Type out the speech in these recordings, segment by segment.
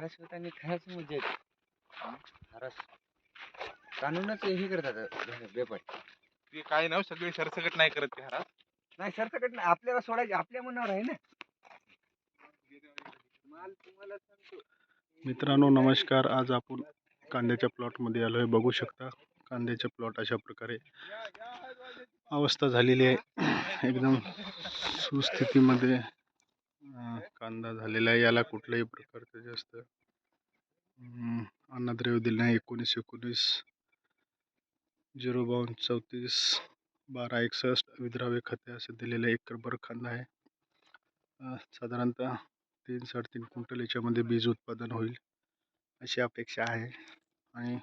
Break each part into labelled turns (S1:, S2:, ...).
S1: Harass होत आणि म्हणजे हरास कानूनच हे करतात बेपट.
S2: ते काय नाव? सगळे सरसकट नाही करत ते हरा
S1: नाही सरसकट नाही. आपल्याला सोडायचे आपल्या मनावर आहे ना. माल तुम्हाला सांगतो
S3: मित्रांनो नमस्कार. आज आपण कांद्याच्या प्लॉटमध्ये आलो आहे बघू शकता कांद्याचे प्लॉट अशा प्रकारे अवस्था झालेली आहे. एकदम सुस्थितीमध्ये कांदा झालेला आहे याला कुठल्याही प्रकारचं जास्त अन्नद्रव्य दिलं नाही. एकोणीस एकोणीस झिरो बावन्न चौतीस बारा एकसष्ट विद्राव्य खते असं दिलेलं आहे एकरभर कांदा आहे. साधारणतः तीन साडेतीन क्विंटल याच्यामध्ये बीज उत्पादन होईल अशी अपेक्षा आहे. आणि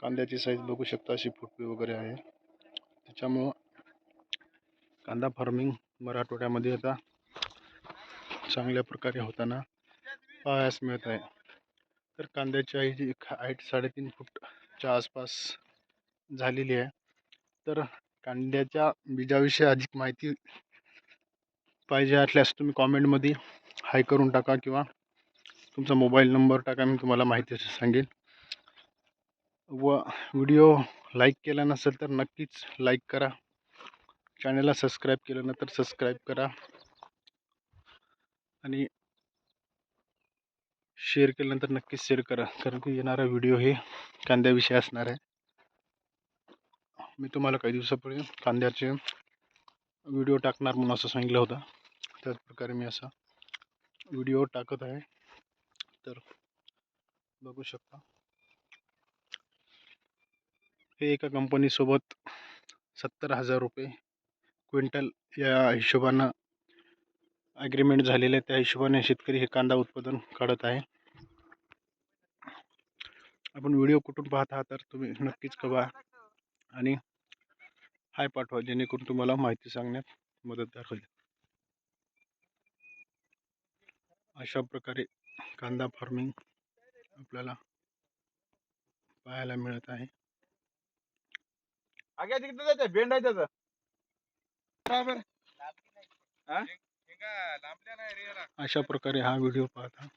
S3: कांद्याची साईज बघू शकता अशी फुटवी वगैरे आहे. त्याच्यामुळं कांदा फार्मिंग मराठवाड्यामध्ये आता चांगल्या प्रकारे होताना पाहायस मिळत आहे. तर कांद्याची हाईट हाईट साडेतीन फूटच्या आसपास झालेली आहे. तर कांद्याच्या बीजाविषयी अधिक माहिती पाहिजे असल्यास तुम्ही कॉमेंटमध्ये हाय करून टाका किंवा तुमचा मोबाईल नंबर टाका मी तुम्हाला माहिती सांगेन व व्हिडिओ लाईक केला नसेल तर नक्कीच लाईक करा. चॅनलला सबस्क्राईब केलं नंतर सबस्क्राईब करा. आणि शेअर केल्यानंतर नक्कीच शेअर करा. कारण की येणारा व्हिडिओ हे कांद्याविषयी असणार आहे. मी तुम्हाला काही दिवसापूर्वी कांद्याचे व्हिडिओ टाकणार म्हणून असं सांगितलं होतं. त्याचप्रकारे मी असा व्हिडिओ टाकत आहे. तर बघू शकता. हे एका कंपनीसोबत सत्तर हजार रुपये क्विंटल या हिशोबानं ॲग्रीमेंट झालेले आहे त्या हिशोबाने शेतकरी हे कांदा उत्पादन काढत आहे आपण व्हिडिओ कुठून पाहत आहात तर तुम्ही नक्कीच कवा आणि हाय पाठवा जेणेकरून तुम्हाला माहिती सांगण्यात मदतदार होईल अशा प्रकारे कांदा फार्मिंग आपल्याला पाहायला मिळत आहे
S2: आग्या तिकडे जायचं आहे त्याचं बरं? हा?
S3: अशा प्रकारे हा व्हिडिओ पाहता.